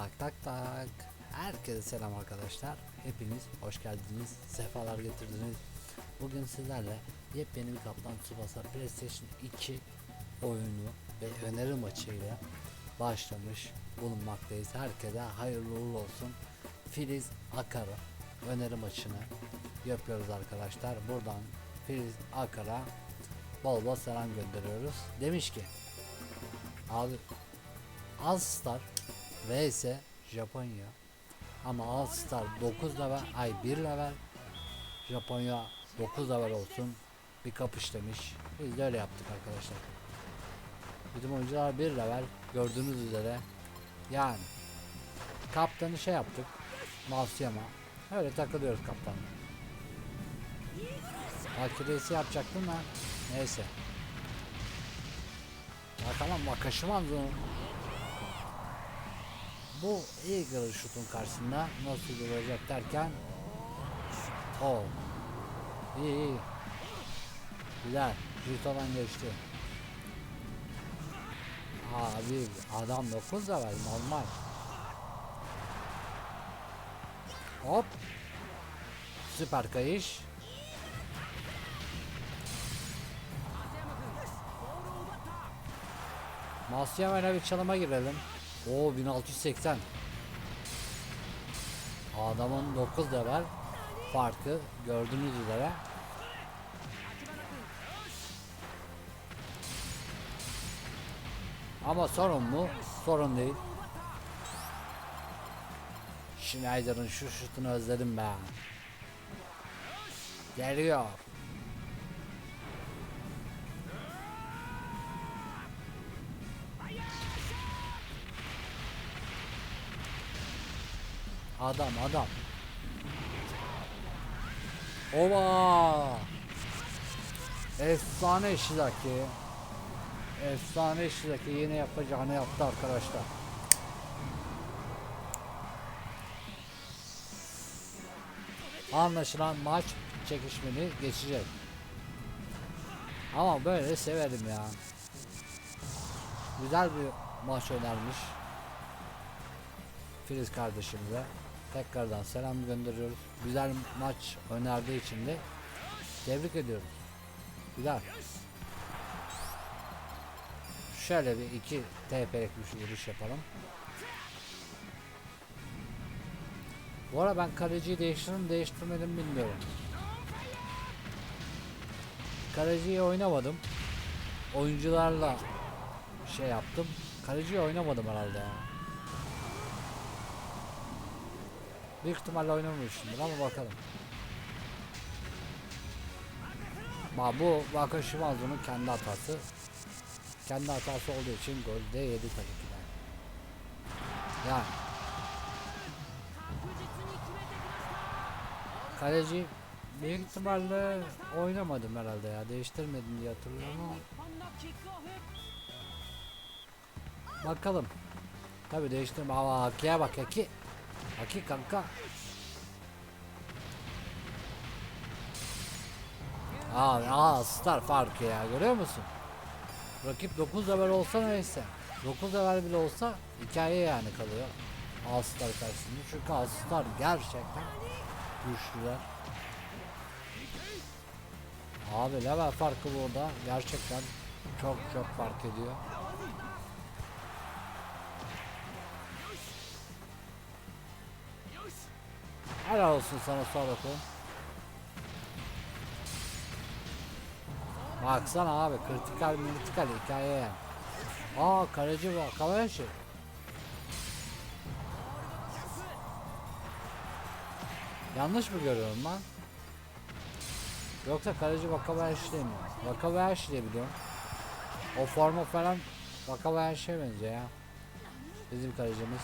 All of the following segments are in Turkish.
Tak tak tak. Herkese selam arkadaşlar. Hepiniz hoş geldiniz. Sefalar getirdiniz. Bugün sizlerle yepyeni bir Kaptan Tsubasa PlayStation 2 oyunu ve öneri maçıyla başlamış bulunmaktayız. Herkese hayırlı uğurlu olsun. Filiz Akara öneri maçını yapıyoruz arkadaşlar. Buradan Filiz Akar'a bol bol selam gönderiyoruz. Demiş ki abi Alstar vs Japonya ama Alstar 9 level ay 1 level Japonya 9 level olsun bir kapış demiş. Biz de öyle yaptık arkadaşlar. Bizim oyuncular 1 level gördüğünüz üzere yani kaptanı şey yaptık Masiyama öyle takılıyoruz kaptanla. Akiresi yapacaktım da neyse. Ya tamam bakışım anladım. Bu Eagle şutun karşısında nasıl duracak derken o iyi. İyi güzel. Jito'dan geçti. Abi adam 9 da var normal. Hop. Süper kayış. Masyamayla bir çalıma girelim. Oo 1680. Adamın 9 level farkı gördüğünüz üzere. Ama sorun mu? Sorun değil. Schneider'ın şu şutunu özledim ben. Geliyor. Adam adam. Ova! Efsane Shizaki. Efsane Shizaki yine yapacağını yaptı arkadaşlar. Anlaşılan maç çekişmeni geçecek. Ama böyle severim ya. Güzel bir maç önermiş. Filiz kardeşimize tekrardan selam gönderiyoruz. Güzel maç önerdiği için de tebrik ediyoruz. Güzel. Şöyle bir iki TP'lik bir vuruş yapalım. Bu ara ben kaleciyi değiştirdim değiştirmedim bilmiyorum. Kaleciyi oynamadım. Oyuncularla şey yaptım. Kaleciyi oynamadım herhalde ya. Büyük ihtimalle oynamamışımdır ama bakalım. Ama bu Wakashimazu'nun kendi hatası. Kendi hatası olduğu için gol de yedi tabii ki de. Yani. Kaleci büyük ihtimalle oynamadım herhalde ya. Değiştirmedim diye hatırlıyorum ama. Bakalım. Tabi değiştirme. Aa Haki'ye bak Haki. Haki kanka. Aa, aa star farkı ya görüyor musun? Rakip 9 level olsa neyse. 9 level bile olsa hikaye yani kalıyor. All-Star karşısında. Çünkü All-Star gerçekten güçlüler. Abi level farkı burada gerçekten çok çok fark ediyor. Helal olsun sana Soroko. Baksana abi kritikal kritikal hikaye yani. Aa kaleci var Kavayashi. Yanlış mı görüyorum ben? Yoksa kaleci Wakabayashi değil mi? Wakabayashi diye biliyorum. O forma falan Wakabayashi'ye benziyor ya. Bizim kalecimiz.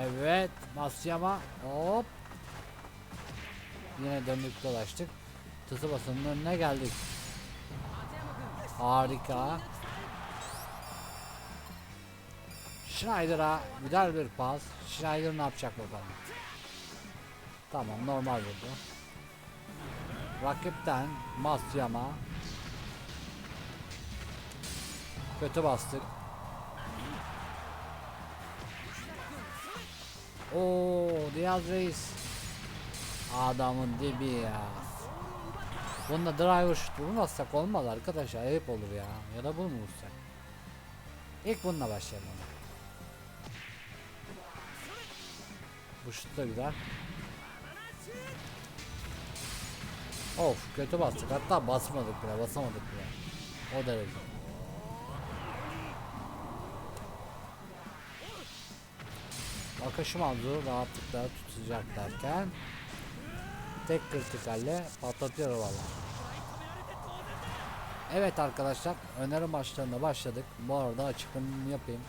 Evet Masyama hop. Yine döndük dolaştık. Tsubasa'nın önüne geldik. Harika. Schneider'a güzel bir pas. Schneider ne yapacak bakalım. Tamam normal vurdu. Rakipten Masyama. Kötü bastık. Oo Diaz Reis. Adamın dibi ya. Bunda driver şut vurmazsak olmaz arkadaşlar ayıp olur ya. Ya da bunu vursak? İlk bununla başlayalım. Bu şut da güzel. Of kötü bastık hatta basmadık bile basamadık bile. O derece. Akışım aldı rahatlıkla tutacak derken tek kritikalle patlatıyor valla. Evet arkadaşlar öneri maçlarına başladık. Bu arada açıklamamı yapayım.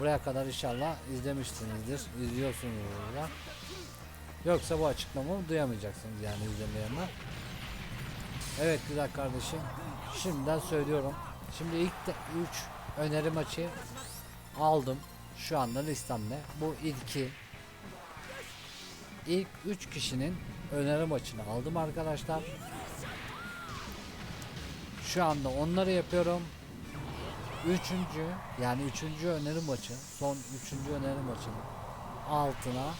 Buraya kadar inşallah izlemişsinizdir. İzliyorsunuzdur da. Yoksa bu açıklamamı duyamayacaksınız yani izlemeyenler. Evet güzel kardeşim. Şimdiden söylüyorum. Şimdi ilk de 3 öneri maçı aldım. Şu anda listemde. Bu ilki. İlk 3 kişinin öneri maçını aldım arkadaşlar. Şu anda onları yapıyorum. Üçüncü yani üçüncü öneri maçı son üçüncü öneri maçının altına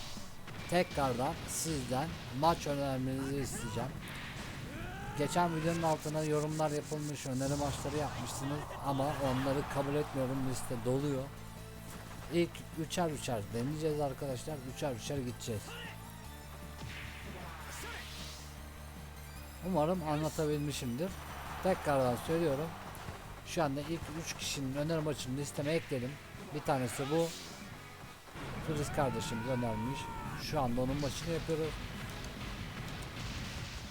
tekrardan sizden maç önermenizi isteyeceğim. Geçen videonun altına yorumlar yapılmış öneri maçları yapmışsınız ama onları kabul etmiyorum liste doluyor. İlk üçer üçer deneyeceğiz arkadaşlar üçer üçer gideceğiz. Umarım anlatabilmişimdir. Tekrardan söylüyorum. Şu anda ilk 3 kişinin öner maçını listeme ekledim. Bir tanesi bu. Filiz kardeşimiz önermiş. Şu anda onun maçını yapıyoruz.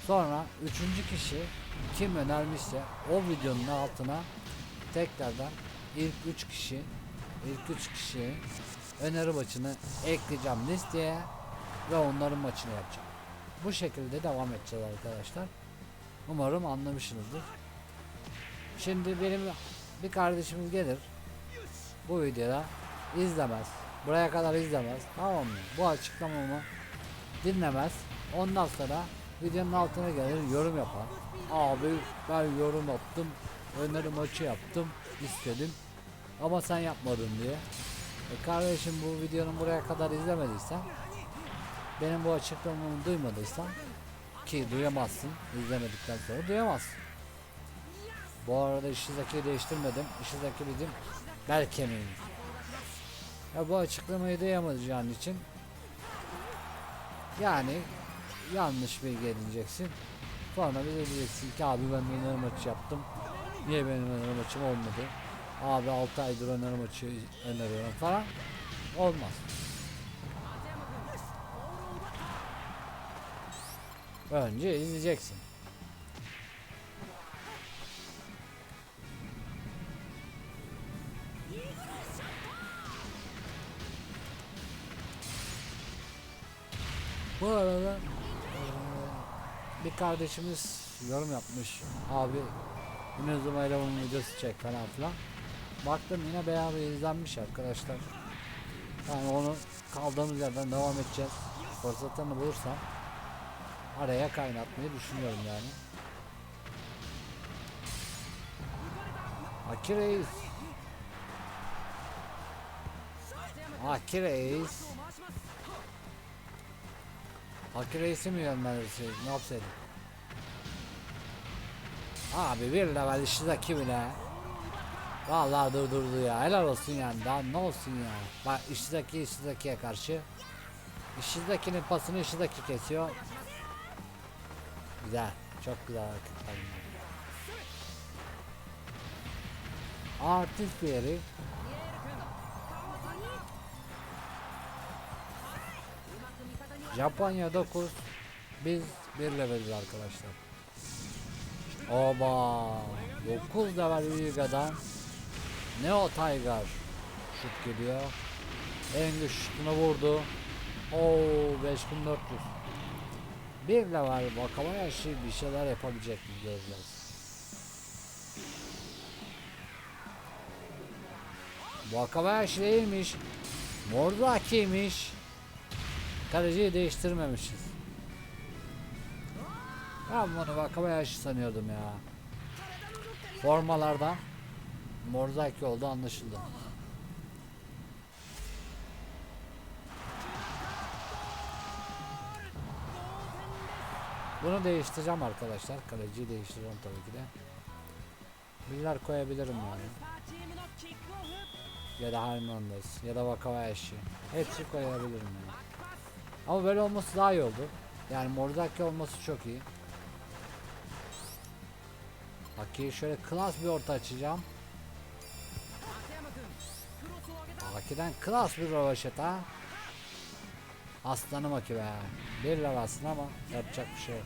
Sonra üçüncü kişi kim önermişse o videonun altına tekrardan ilk 3 kişi ilk 3 kişi öneri maçını ekleyeceğim listeye ve onların maçını yapacağım. Bu şekilde devam edeceğiz arkadaşlar. Umarım anlamışsınızdır. Şimdi benim bir kardeşimiz gelir. Bu videoda izlemez. Buraya kadar izlemez. Tamam mı? Bu açıklamamı dinlemez. Ondan sonra videonun altına gelir yorum yapar. Abi ben yorum attım. Öneri maçı yaptım. istedim. Ama sen yapmadın diye. E kardeşim bu videonun buraya kadar izlemediysen benim bu açıklamamı duymadıysan ki duyamazsın izlemedikten sonra duyamazsın. Bu arada Ishizaki'yi değiştirmedim. Ishizaki bizim bel kemiğimiz. Ya bu açıklamayı duyamayacağın için yani yanlış bilgi edineceksin. Sonra bize diyeceksin ki abi ben öneri maçı yaptım. Niye benim öneri maçım olmadı? Abi 6 aydır öneri maçı öneriyorum falan. Olmaz. Önce izleyeceksin. Bu arada bir kardeşimiz yorum yapmış. Abi yine Zuma ile videosu çek falan filan. Baktım yine bir izlenmiş arkadaşlar. Yani onu kaldığımız yerden devam edeceğiz. Fırsatını bulursam araya kaynatmayı düşünüyorum yani. Aki Reis. Aki Reis. Aki Reis'i mi yönlendirseydik ne yapsaydık? Abi bir level işteki bile. Vallahi durdurdu ya helal olsun yani daha ne olsun ya. Bak işteki iştekiye karşı. İştekinin pasını işteki kesiyor. Güzel. Çok güzel hareketler. Artist bir yeri. Japonya 9 biz bir leveliz arkadaşlar. Oba 9 level Liga'dan Neo Tiger şut geliyor. En güç şutunu vurdu. Oo 5400. Bir level Wakabayashi bir şeyler yapabilecek mi göreceğiz. Wakabayashi değilmiş. Mordaki'ymiş. Kaleciyi değiştirmemişiz. Ben bunu Wakabayashi sanıyordum ya. Formalarda morzak yolda anlaşıldı. Bunu değiştireceğim arkadaşlar. Kaleciyi değiştireceğim tabii ki de. Miller koyabilirim yani. Ya da Hernandez ya da Wakabayashi. Hepsi koyabilirim yani. Ama böyle olması daha iyi oldu. Yani Morzaki olması çok iyi. Haki'ye şöyle klas bir orta açacağım. Haki'den klas bir rövaşata. Aslanım Haki be. Bir lavasın ama yapacak bir şey.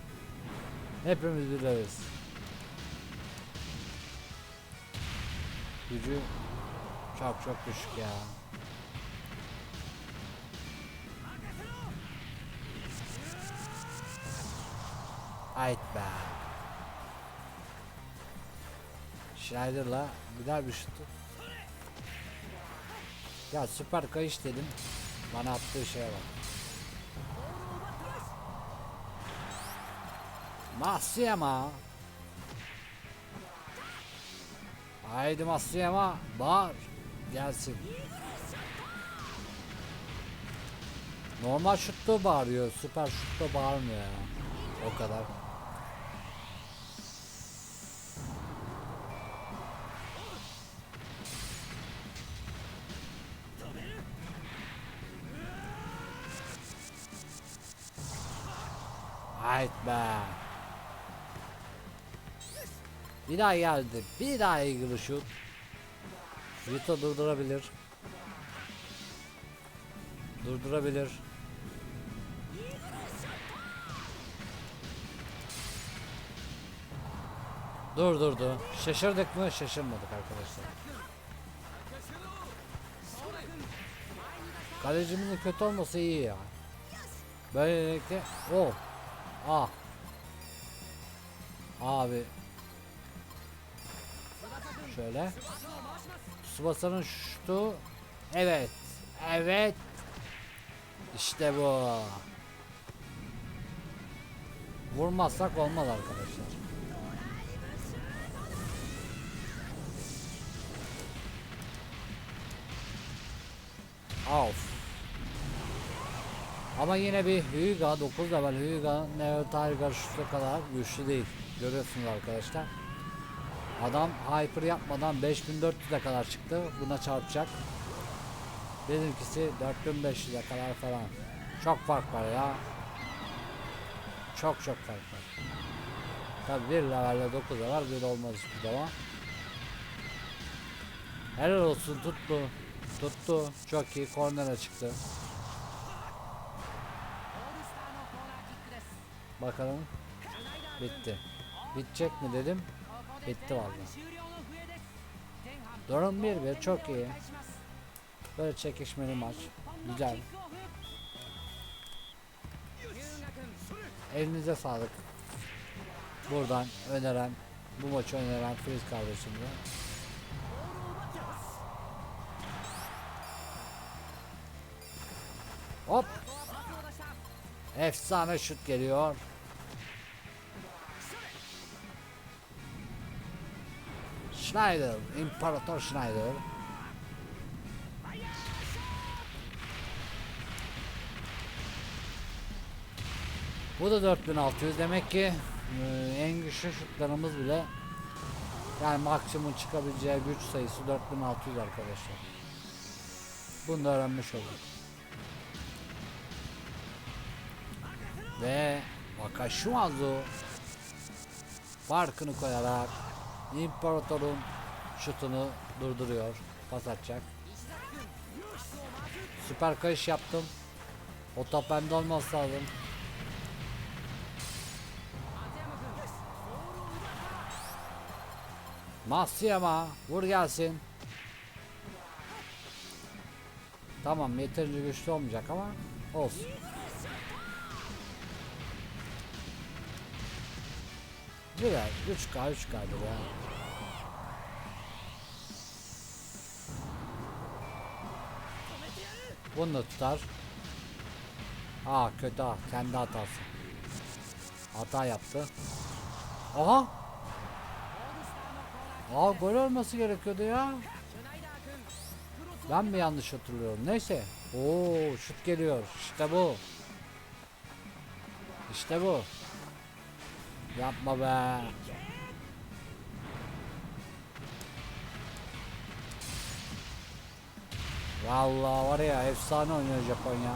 Hepimiz biliriz. Gücü çok çok düşük ya. Ait be. Schneider'la bir daha bir şut. Ya süper kayış dedim. Bana attığı şeye bak. Masiyama. Haydi Masiyama. Bağır. Gelsin. Normal şutta bağırıyor. Süper şutta bağırmıyor ya. O kadar. Be. Bir daha geldi. Bir daha ilgili şut. Vito durdurabilir. Durdurabilir. Durdurdu. Şaşırdık mı? Şaşırmadık arkadaşlar. Kalecimizin kötü olması iyi ya. Böylelikle o Ah. Abi. Şöyle. Tsubasa'nın şutu. Evet. Evet. İşte bu. Vurmazsak olmaz arkadaşlar. Of. Ama yine bir Hyuga 9 level Hyuga Neo Tiger şu kadar güçlü değil. Görüyorsunuz arkadaşlar. Adam hyper yapmadan 5400'e kadar çıktı. Buna çarpacak. Benimkisi 4500'e kadar falan. Çok fark var ya. Çok çok fark var. Tabi bir levelle 9 level bir olmaz hiçbir zaman. Helal olsun tuttu. Tuttu. Çok iyi kornere çıktı. Bakalım. Bitti. Bitecek mi dedim. Bitti vallahi. Durum 1-1 çok iyi. Böyle çekişmeli maç. Güzel. Elinize sağlık. Buradan öneren, bu maçı öneren Filiz kardeşimle. Efsane şut geliyor. Schneider, İmparator Schneider. Bu da 4600 demek ki en güçlü şutlarımız bile yani maksimum çıkabileceği güç sayısı 4600 arkadaşlar. Bunu da öğrenmiş olduk. Ve Wakashimazu farkını koyarak İmparator'un şutunu durduruyor. Pas atacak. Süper kayış yaptım. O top bende olması lazım. Masiyama vur gelsin. Tamam yeterince güçlü olmayacak ama olsun. Güzel 3K 3K'dır ya. Bunu da tutar. Aa kötü ha kendi hatası. Hata yaptı. Aha. Aa gol olması gerekiyordu ya. Ben mi yanlış hatırlıyorum? Neyse. Oo şut geliyor. İşte bu. İşte bu. Yapma be. Vallahi var ya efsane oynuyor Japonya.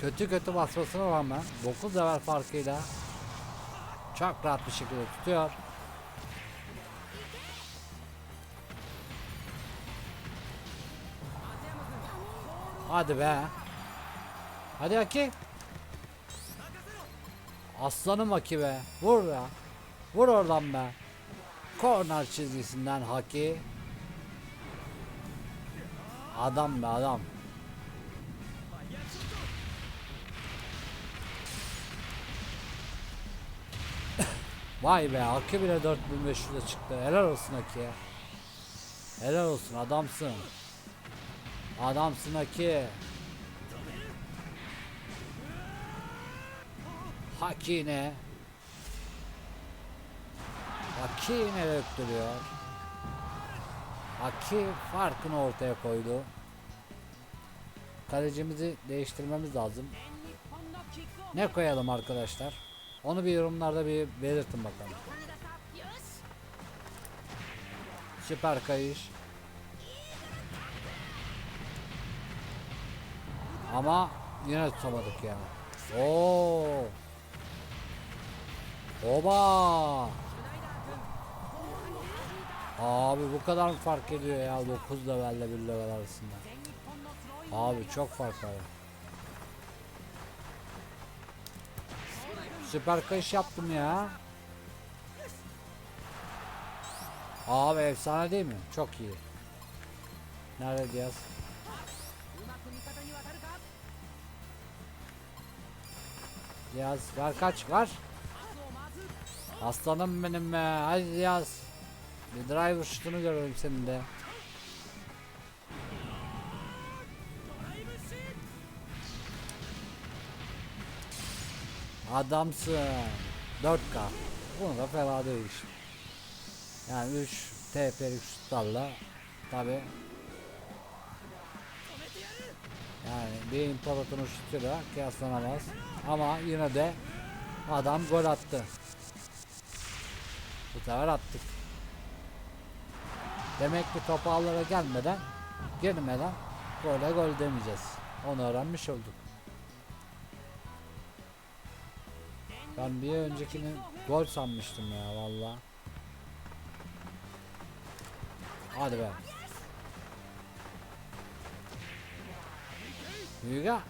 Kötü kötü basmasına rağmen 9 level farkıyla çok rahat bir şekilde tutuyor. Hadi be. Hadi Aki. Aslanım Aki be. Vur ya. Vur oradan be. Korner çizgisinden Haki. Adam be adam. Vay be Haki bile 4500'e çıktı. Helal olsun Haki'ye. Helal olsun adamsın. Adamsın Haki. Haki ne? Haki ne döktürüyor? Haki farkını ortaya koydu. Kalecimizi değiştirmemiz lazım. Ne koyalım arkadaşlar? Onu bir yorumlarda bir belirtin bakalım. Süper kayış. Ama yine tutamadık ya. Oo. Oba. Abi bu kadar mı fark ediyor ya 9 levelle 1 level arasında. Abi çok fark var. Süper kayış yaptım ya. Abi efsane değil mi? Çok iyi. Nerede Diaz? Diaz ver kaç var. Aslanım benim be. Hadi Diaz. Bir driver şutunu görelim senin de. Adamsın. 4K. Bunu da fena değil. Yani 3 TP'lik şutlarla tabi yani bir imparatorun şutuyla kıyaslanamaz. Ama yine de adam gol attı. Bu sefer attık. Demek ki topu ağlara gelmeden girmeden gole gol demeyeceğiz. Onu öğrenmiş olduk. Ben bir öncekini gol sanmıştım ya valla. Hadi be. Yuga.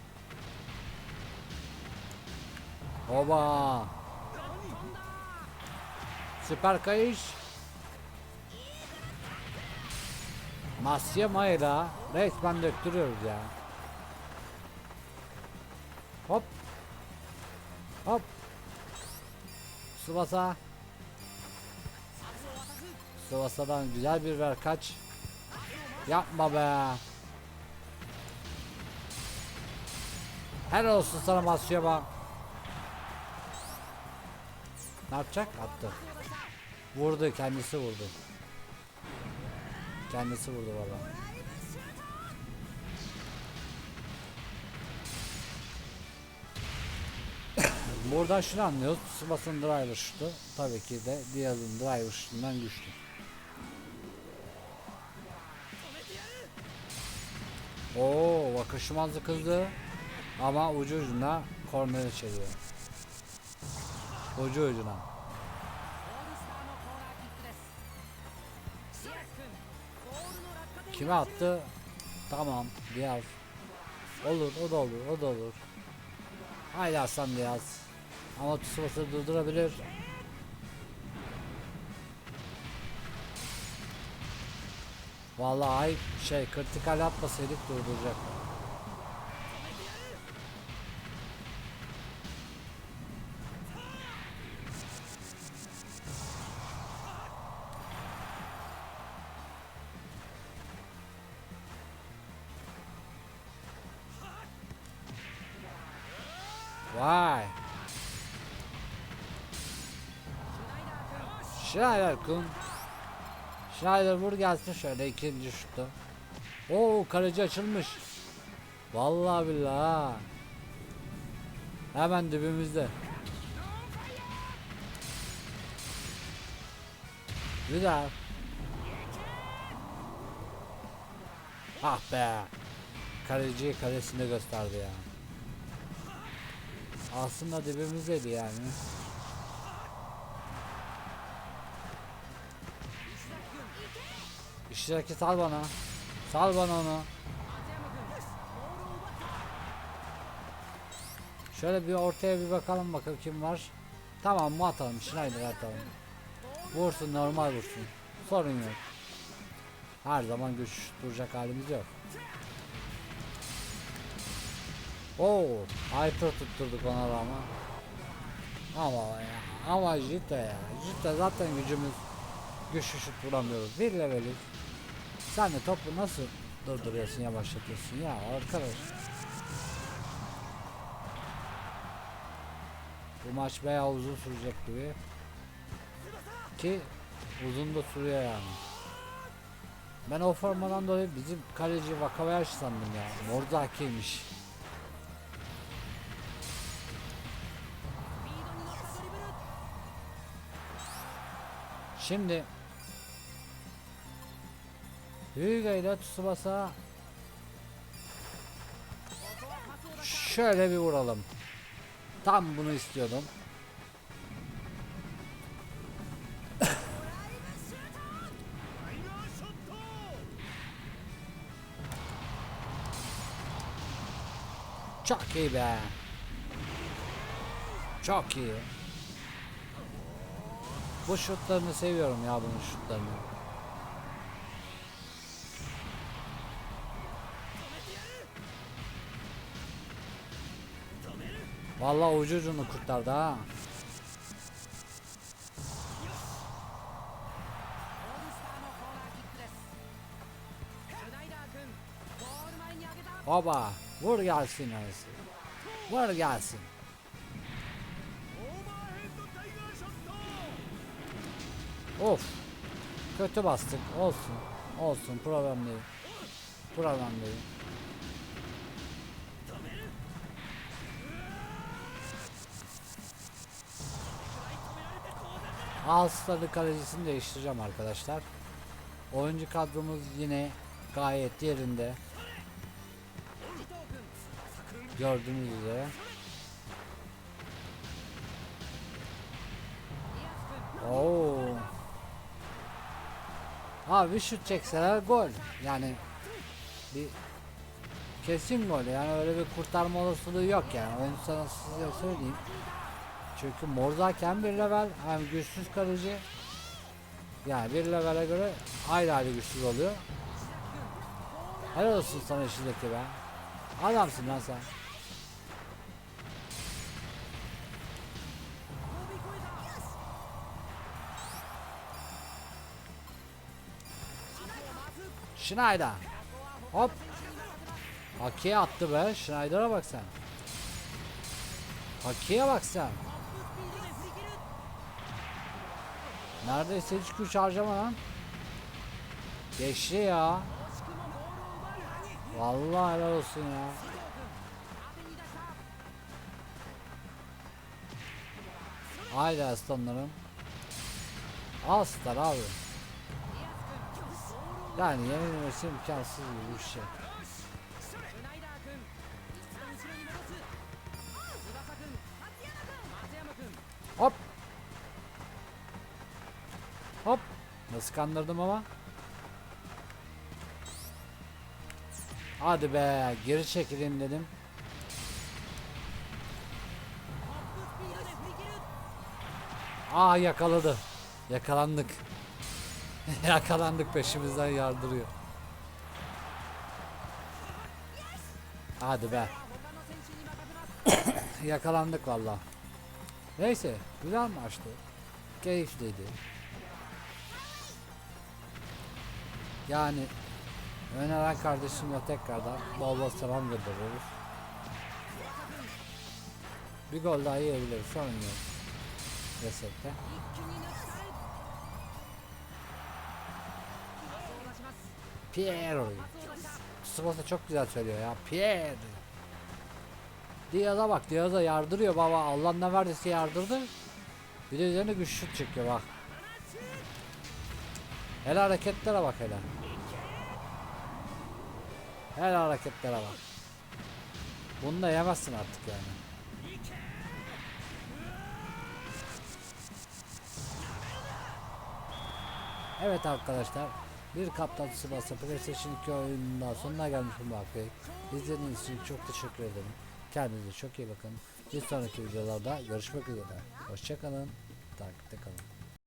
Oba. Süper kayış. Masya Mayra resmen döktürüyoruz ya. Hop. Hop. Subasa. Subasa'dan güzel bir ver kaç. Yapma be. Helal olsun sana Masya bak. Ne yapacak? Attı. Vurdu kendisi vurdu. Kendisi vurdu valla. Buradan şunu anlıyoruz. Tsubasa'nın driver şutu tabii ki de Diaz'ın driver şutundan güçlü. Oo, Wakashimazu kızdı. Ama ucu ucuna kornere çeviriyor. Ucu ucuna. Kime attı? Tamam, Diaz. Olur, o da olur, o da olur. Haydi Hasan Diaz. Ama Tsubasa durdurabilir. Vallahi şey kritikal yapmasaydık durduracak. Schneider kun. Schneider vur gelsin şöyle ikinci şutu. Oo kaleci açılmış. Vallahi billahi. Hemen dibimizde. Güzel. Ah be. Kaleciyi kalesinde gösterdi ya. Aslında dibimizdeydi yani. İştiraki sal bana. Sal bana onu. Şöyle bir ortaya bir bakalım bakalım kim var. Tamam mı atalım. Schneider atalım. Vursun normal vursun. Sorun yok. Her zaman güç duracak halimiz yok. Oo, hyper tutturduk ona rağmen. Ama ya, ama Jita ya. Jita zaten gücümüz güçlü şut vuramıyoruz. Bir leveliz. Sen de topu nasıl durduruyorsun yavaşlatıyorsun ya arkadaş. Bu maç bayağı uzun sürecek gibi. Ki uzun da sürüyor yani. Ben o formadan dolayı bizim kaleci Wakabayashi sandım ya. Morzaki'ymiş. Şimdi Hyuga ile Tsubasa Şöyle bir vuralım. Tam bunu istiyordum. Çok iyi be. Çok iyi. Bu şutlarını seviyorum ya bunun şutlarını. Vallahi ucu ucunu kurtardı ha. Oba vur gelsin arası. Vur gelsin. Of. Kötü bastık. Olsun. Olsun. Problem değil. Problem değil. Ağustos'ta kalecisini değiştireceğim arkadaşlar. Oyuncu kadromuz yine gayet yerinde. Gördüğünüz üzere. Oo. Abi şut çekseler gol. Yani bir kesin gol. Yani öyle bir kurtarma olasılığı yok yani. Onu sana size söyleyeyim. Çünkü Morzaken bir level hem güçsüz kalıcı. Yani bir levele göre ayrı ayrı güçsüz oluyor. Helal olsun sana işindeki be. Adamsın lan sen. Schneider. Hop. Hakiye attı be. Schneider'a bak sen. Hakiye bak sen. Neredeyse hiç güç harcama lan. Geçti ya. Vallahi helal olsun ya. Haydi aslanlarım. Al star abi. Yani yenilmesi imkansız gibi bir şey. Nasıl kandırdım ama? Hadi be geri çekileyim dedim. Aa yakaladı. Yakalandık. Yakalandık peşimizden yardırıyor. Hadi be. Yakalandık valla. Neyse güzel maçtı. Keyifliydi. Yani öneren kardeşimle tekrardan bol bol selam gönderiyoruz. Bir gol daha yiyebiliriz sorun yok. Desek de. Pierre. Tsubasa çok güzel söylüyor ya. Pierre. Diaz'a bak Diaz'a yardırıyor baba Allah ne verdiyse yardırdı. Bir de üzerine güç şut çekiyor bak. Hele hareketlere bak hele. Hele hareketlere bak. Bunu da yemezsin artık yani. Evet arkadaşlar bir Kaptan Tsubasa PlayStation 2 oyunundan sonuna gelmiş bulunmaktayım. İzlediğiniz için çok teşekkür ederim. Kendinize çok iyi bakın. Bir sonraki videolarda görüşmek üzere. Hoşçakalın. Takipte kalın.